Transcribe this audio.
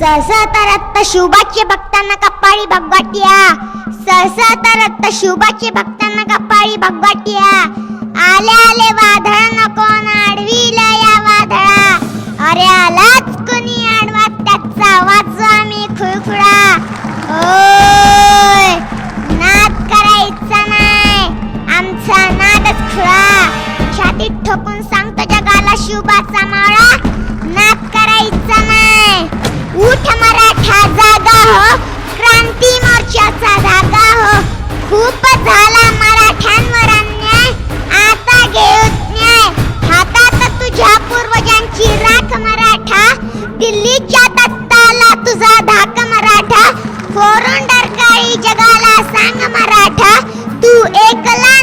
सहसतरत्त शुभाचे भक्तांना कपाळी भगवटिया. सहसतरत्त शुभाचे भक्तांना कपाळी भगवाटिया. आले आले वादळ नको आडवीला या वादळा. अरे आलाच कोणी आडवा त्याचा आवाज आम्ही खुळखुळा. ओय नाद करायचा नाही. आमचा नादच खुळा. छातीत ठोकून सांगतो जगाला शुभाचा माळा. Sang Maratha, tu ekla.